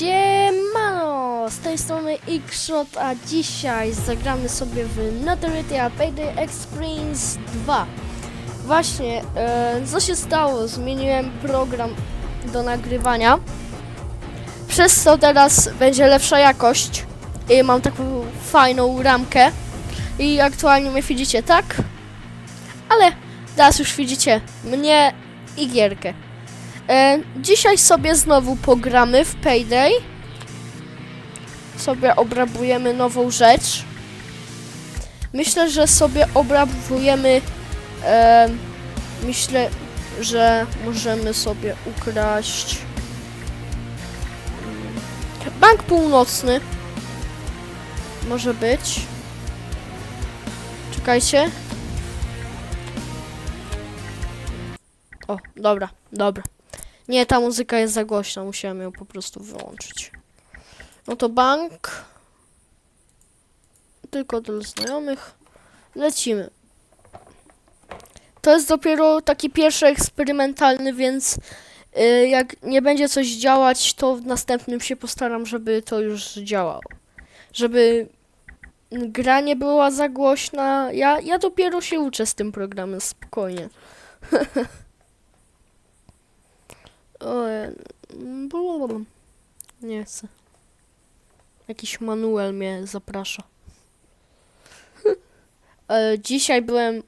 Siemano! Z tej strony Xshot, a dzisiaj zagramy sobie w Notoriety Payday Experience 2. Właśnie, e, co się stało? Zmieniłem program do nagrywania. Przez co teraz będzie lepsza jakość. I mam taką fajną ramkę. I aktualnie mnie widzicie, tak? Ale teraz już widzicie mnie i gierkę. E, dzisiaj sobie znowu pogramy w Payday. Sobie obrabujemy nową rzecz. Myślę, że sobie obrabujemy. E, myślę, że możemy sobie ukraść. Bank Północny. Może być. Czekajcie. O, dobra, dobra. Nie, ta muzyka jest za głośna, musiałem ją po prostu wyłączyć. No to bank. Tylko dla znajomych. Lecimy. To jest dopiero taki pierwszy eksperymentalny, więc y, jak nie będzie coś działać, to w następnym się postaram, żeby to już działało. Żeby gra nie była za głośna. Ja, ja dopiero się uczę z tym programem, spokojnie. Blablabla. Nie chcę. Jakiś manuel mnie zaprasza. E, Dzisiaj byłem.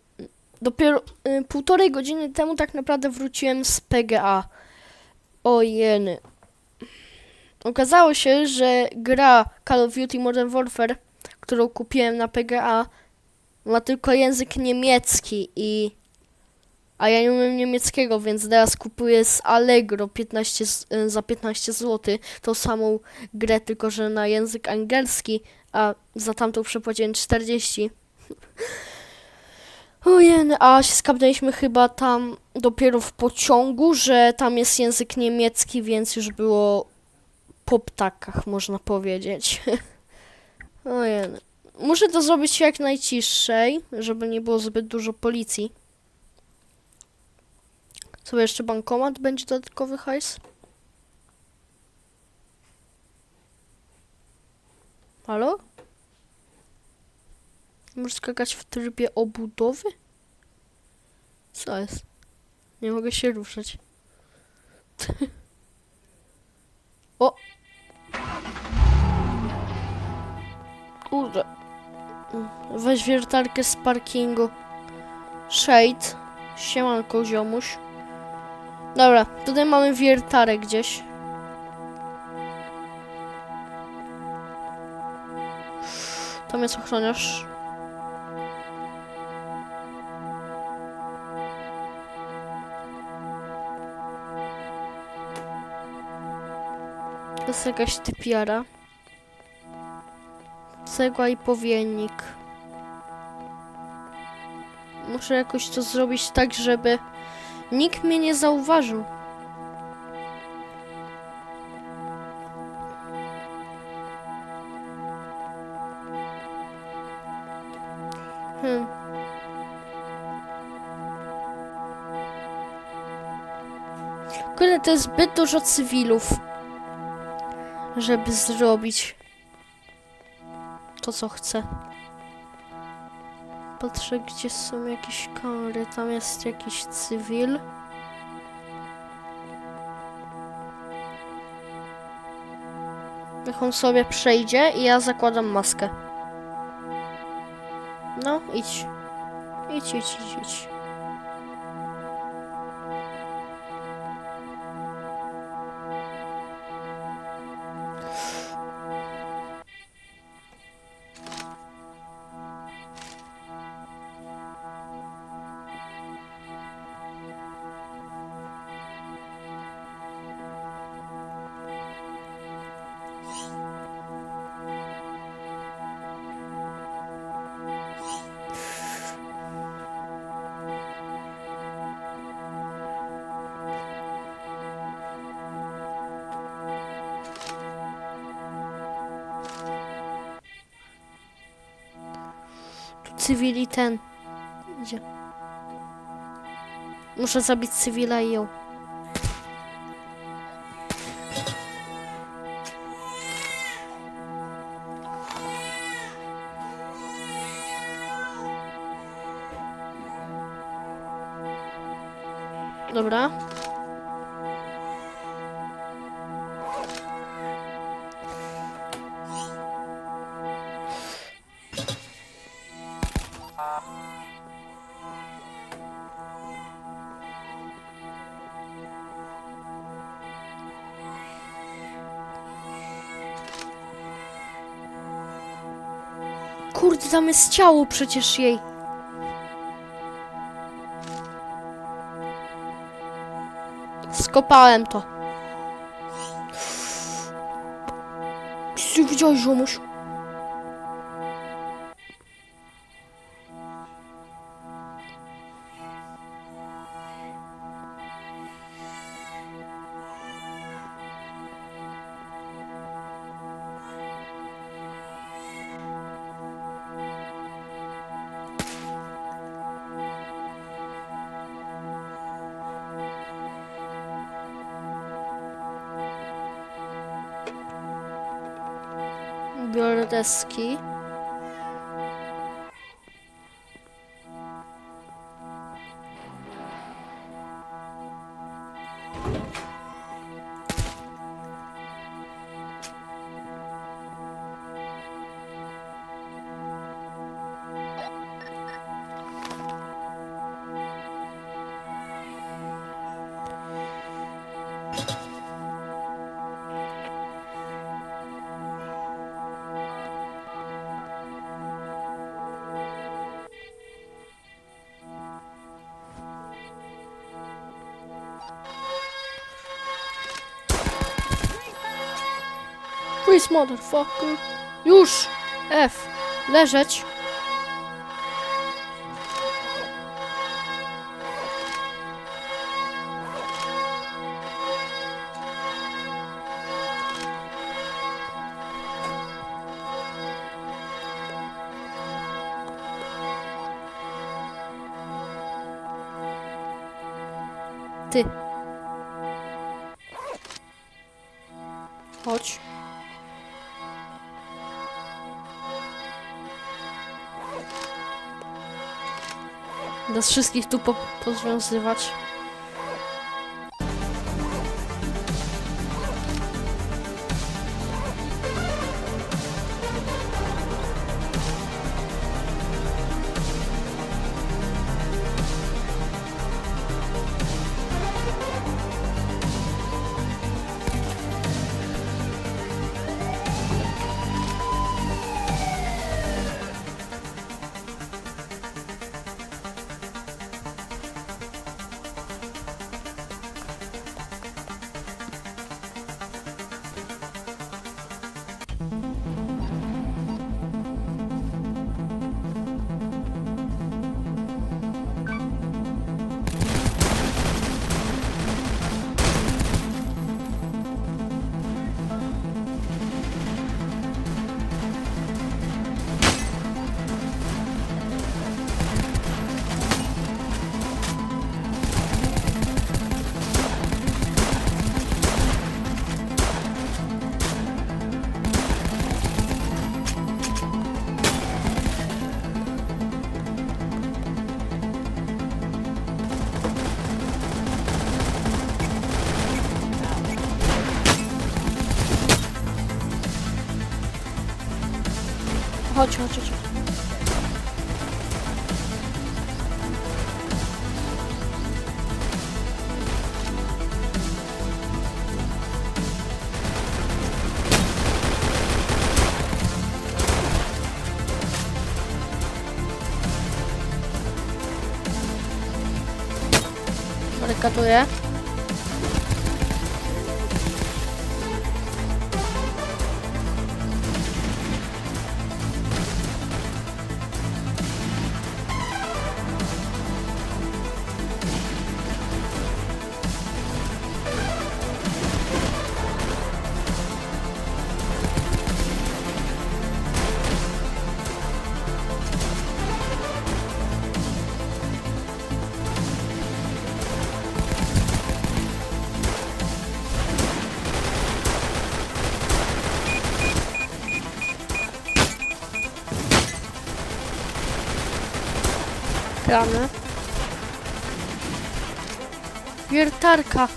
Dopiero y, półtorej godziny temu tak naprawdę wróciłem z PGA. Ojeny. Okazało się, że gra Call of Duty Modern Warfare, którą kupiłem na PGA, ma tylko język niemiecki i a ja nie umiem niemieckiego, więc teraz kupuję z Allegro 15, z- y, za 15 zł tą samą grę, tylko że na język angielski, a za tamtą przepłaciłem 40. Ojej, a się skapnęliśmy chyba tam dopiero w pociągu, że tam jest język niemiecki, więc już było po ptakach, można powiedzieć. Ojej. Muszę to zrobić jak najciszej, żeby nie było zbyt dużo policji. Co jeszcze bankomat będzie dodatkowy hajs? Halo? Możesz skakać w trybie obudowy? Co jest? Nie mogę się ruszać. o! Kurde. Weź wiertarkę z parkingu. Shade. Siemanko, ziomuś. Dobra, tutaj mamy wiertarę gdzieś. Tam jest ochroniarz. To jest jakaś typiara. Cegła i powiennik. Muszę jakoś to zrobić tak, żeby Nikt mnie nie zauważył. Hmm. Kurde, to jest zbyt dużo cywilów, żeby zrobić to, co chcę. Patrzę, gdzie są jakieś kary. Tam jest jakiś cywil. Niech on sobie przejdzie i ja zakładam maskę. No, idź. Idź, idź, idź, idź. Cywili ten. Gdzie? Muszę zabić cywila i ją. Jest ciało przecież jej. Skopałem to. Widziałeś, ziomuś? mas que Freeze, motherfucker. Już! F. Leżeć. Ty. Chodź. Nas wszystkich tu po pozwiązywać. Chodź, chodź, chodź. Barykatuję. Gramy. Wiertarka.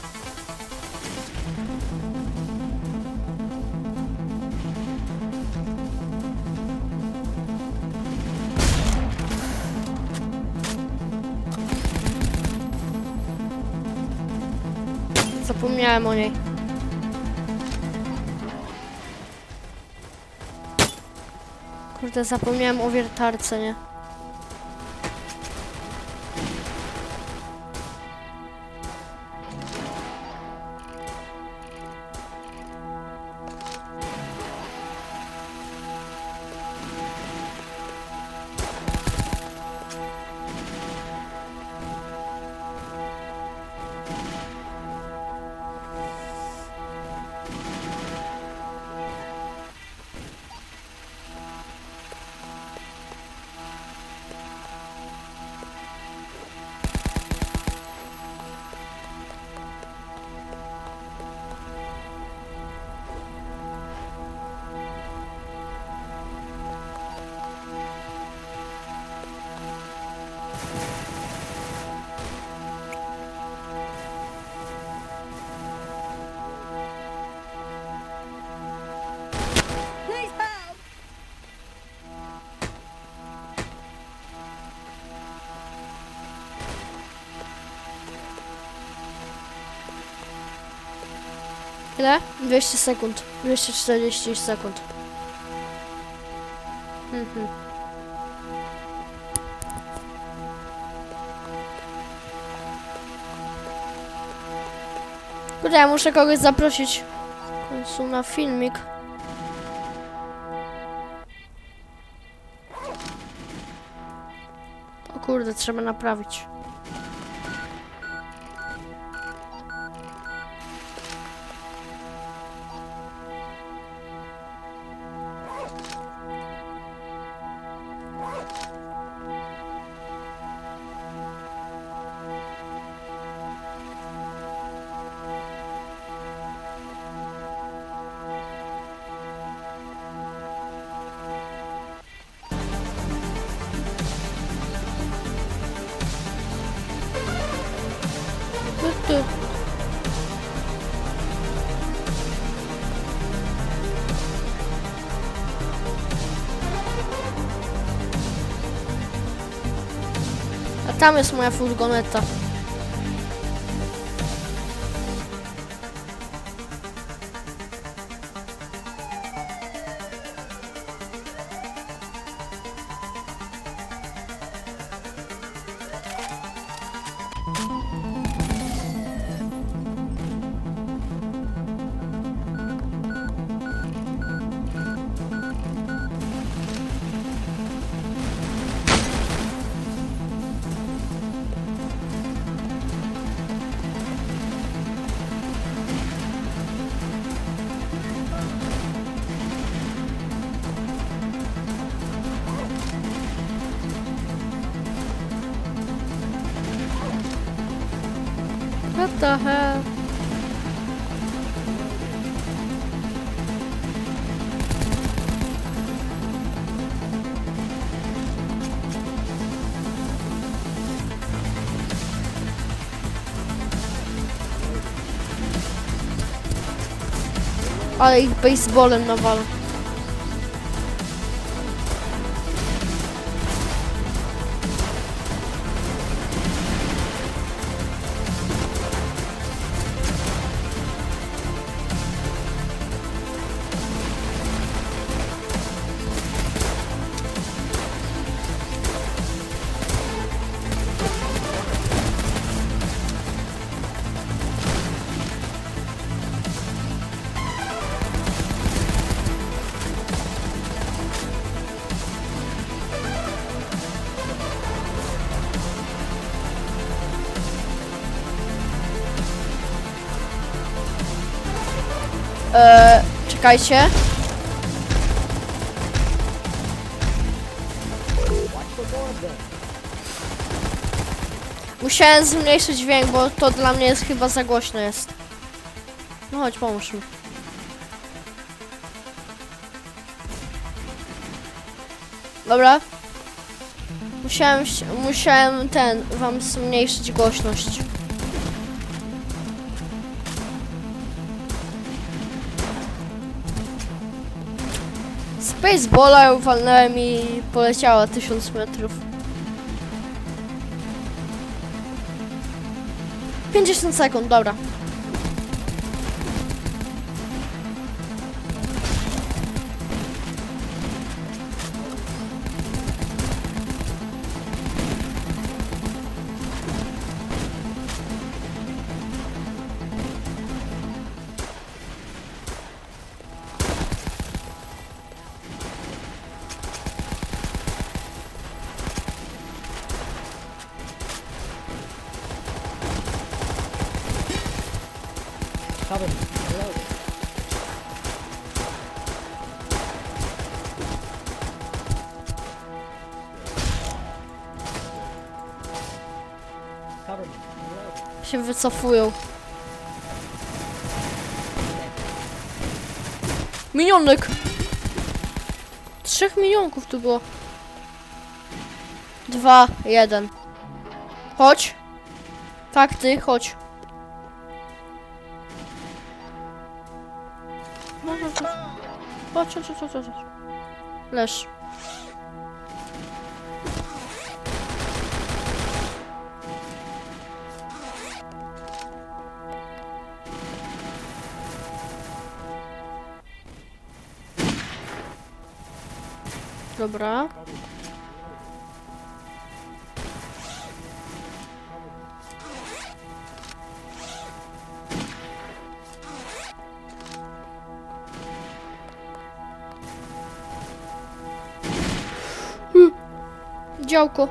Zapomniałem o niej. Kurde, zapomniałem o wiertarce, nie? Ile? 200 sekund. 240 sekund. Mhm. Kurde, ja muszę kogoś zaprosić w końcu na filmik. O kurde, trzeba naprawić. Tam jest moja furgoneta. The hell? Ale ich baseballem nawala. Eee, czekajcie. Musiałem zmniejszyć dźwięk, bo to dla mnie jest chyba za głośno jest. No chodź, pomóż mi. Dobra. Musiałem, musiałem ten, wam zmniejszyć głośność. Spaceballa ją walnąłem i poleciała 1000 metrów. 50 sekund, dobra. Cover me. Hello. Się wycofują. Minionek! Trzech minionków tu było. Dwa, jeden. Chodź. Tak, ty, chodź. Chodź, chodź, chodź, chodź. Leż. Dobra. Działko.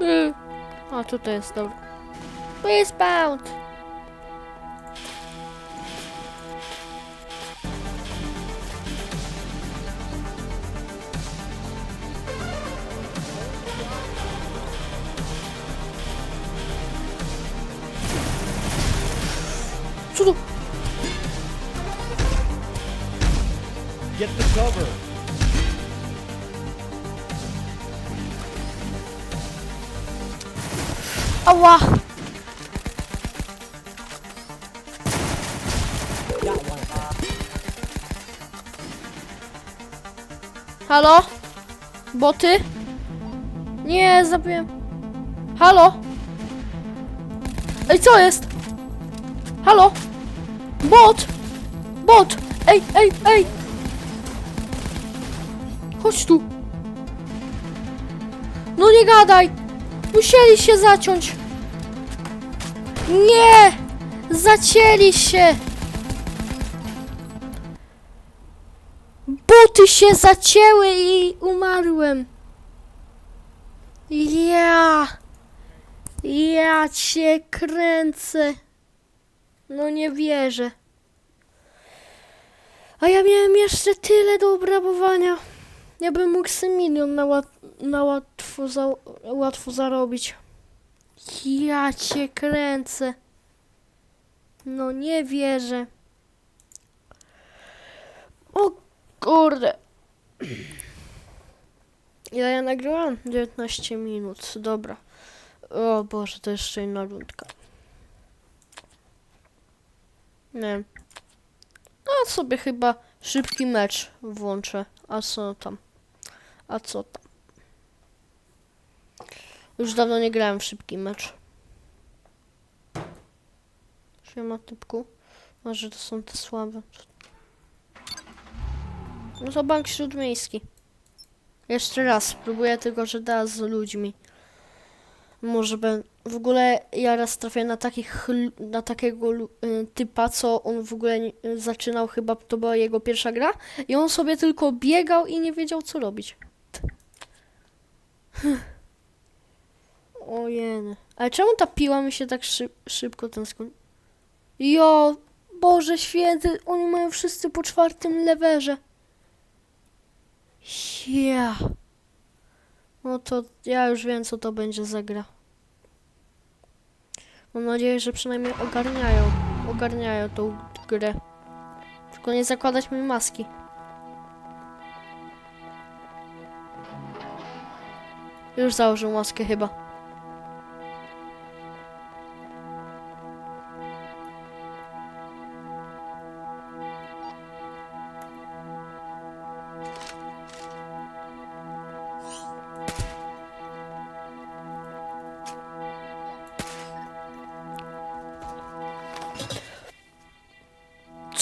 Y. A tutaj jest dobra. Westbound. Co to? Get the cover. Ała! Halo? Boty? Nie, zabiłem. Halo? Ej, co jest? Halo? Bot! Bot! Ej, ej, ej! Chodź tu. No nie gadaj! Musieli się zaciąć. Nie! Zacięli się! Buty się zacięły i umarłem. Ja. Ja cię kręcę. No nie wierzę. A ja miałem jeszcze tyle do obrabowania. Ja bym mógł sobie milion na, łat, na łatwo, za, łatwo zarobić. Ja cię kręcę. No nie wierzę. O Kurde. Ile ja nagrywam? 19 minut, dobra. O Boże, to jeszcze inna rundka. Nie. No sobie chyba szybki mecz włączę. A co tam? A co tam? Już dawno nie grałem w szybki mecz. Siema typku. Może to są te słabe. No to bank śródmiejski. Jeszcze raz, spróbuję tylko, że da z ludźmi. Może ben... W ogóle ja raz trafię na takich, na takiego y, typa, co on w ogóle zaczynał chyba, to była jego pierwsza gra i on sobie tylko biegał i nie wiedział co robić. Ojej. Ale czemu ta piła mi się tak szyb szybko ten skąd? Jo, Boże święty, oni mają wszyscy po czwartym lewerze. Ja. No to ja już wiem, co to będzie za gra. Mam nadzieję, że przynajmniej ogarniają. Ogarniają tą grę. Tylko nie zakładać mi maski. Już założył maskę chyba.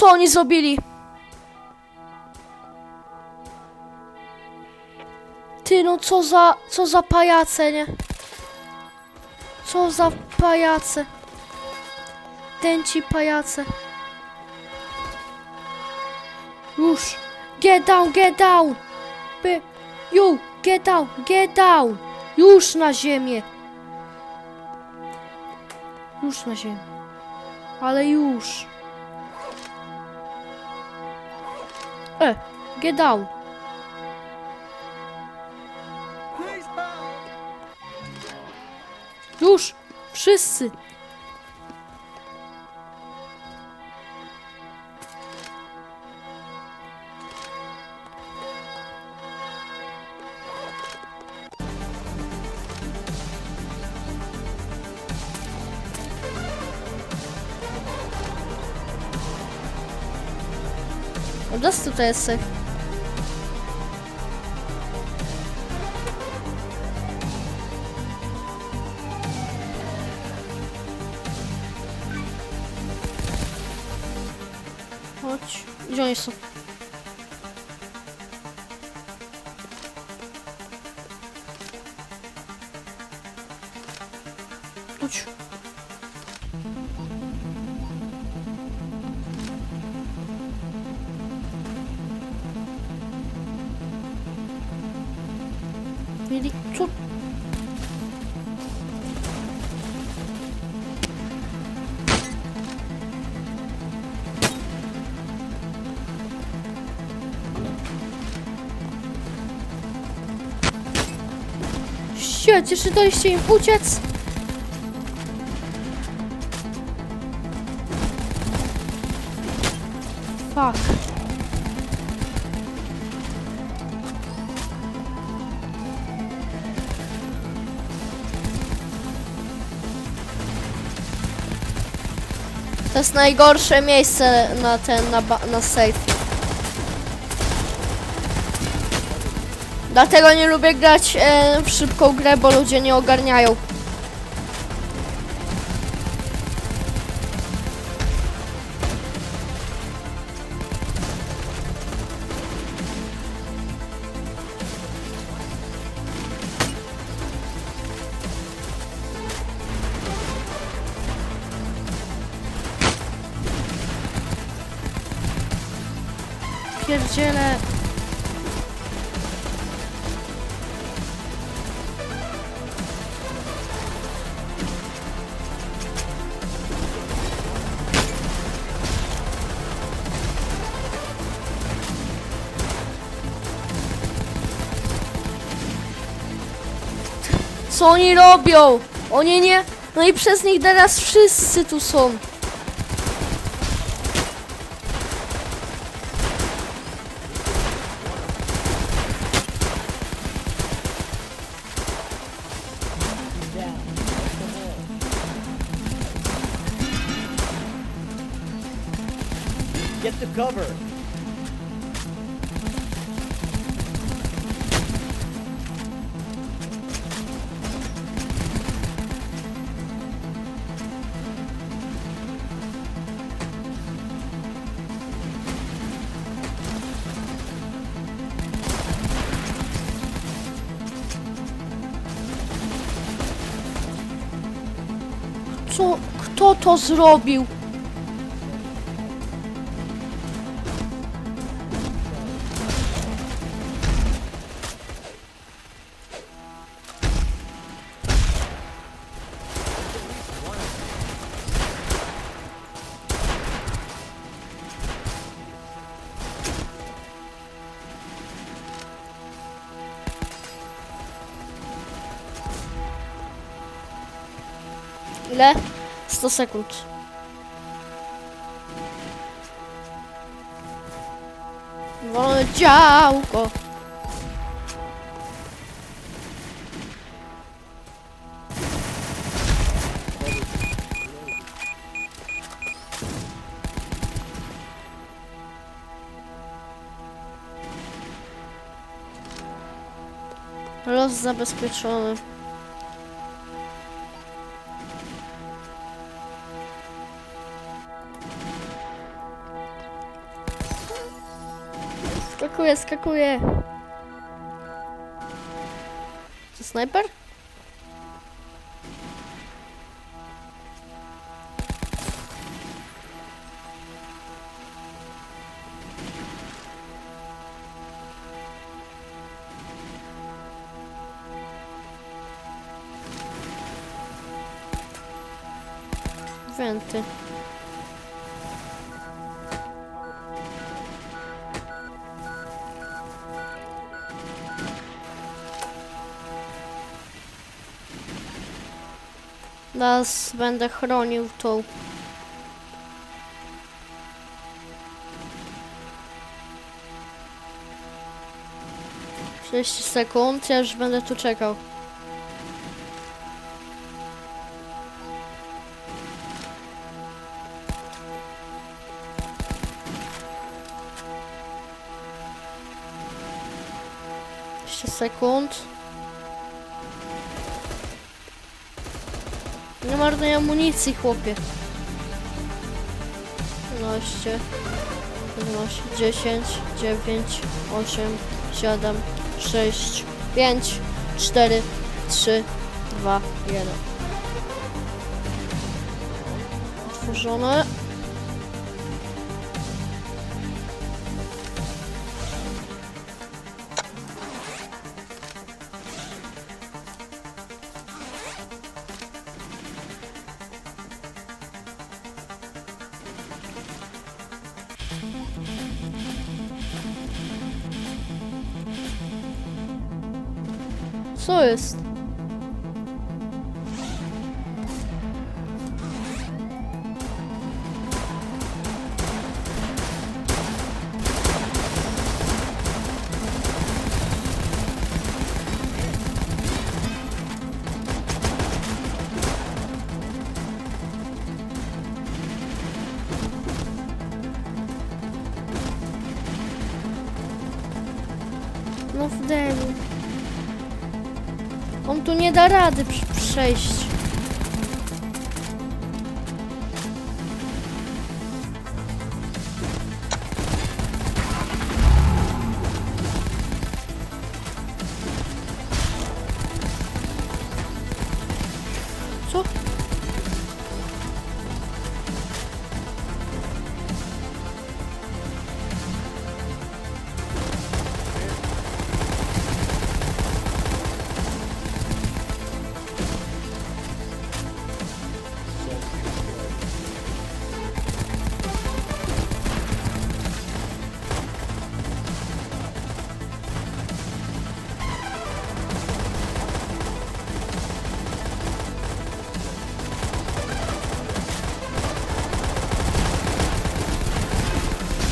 Co oni zrobili? Ty no co za, co za pajace, nie? Co za pajace? Dęci pajace. Już. Get down, get down. By. You, get down, get down. Już na ziemię. Już na ziemię. Ale już. E, get down. Już! Wszyscy! Od nas tutaj Co? Shit, jeszcze im uciec? Jest najgorsze miejsce na ten, na, na safe. Dlatego nie lubię grać e, w szybką grę, bo ludzie nie ogarniają. Pierdziele. Co oni robią? Oni nie... No i przez nich teraz wszyscy tu są. Get the cover. Co? Kto to zrobił? Ile? 100 sekund. Wolne działko. Los zabezpieczony. Skakuje, skakuje. To snajper? Wenty. Teraz będę chronił tą. Trzydzieści sekund, ja już będę tu czekał. Jeszcze sekund. Nie marnuj amunicji, chłopie. 12, 12, 10, 9, 8, 7, 6, 5, 4, 3, 2, 1. Otworzone. Co jest? No w delu. On tu nie da rady przejść.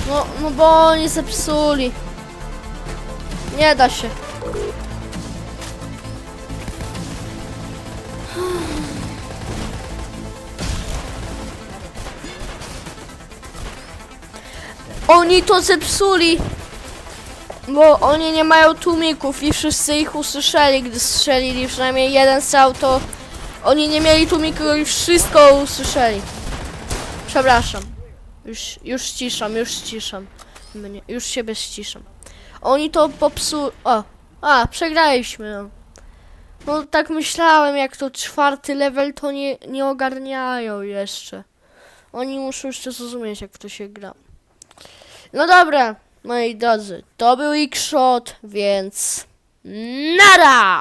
No, no bo oni zepsuli. Nie da się. Oni to zepsuli. Bo oni nie mają tłumików i wszyscy ich usłyszeli, gdy strzelili przynajmniej jeden strzał, to oni nie mieli tłumików i wszystko usłyszeli. Przepraszam. Już, już ściszam, już ściszam. Mnie, już siebie ściszam. Oni to popsu... O! A, przegraliśmy. No. no tak myślałem, jak to czwarty level, to nie, nie ogarniają jeszcze. Oni muszą jeszcze zrozumieć, jak to się gra. No dobra, moi drodzy, to był X-Shot, więc... Nara!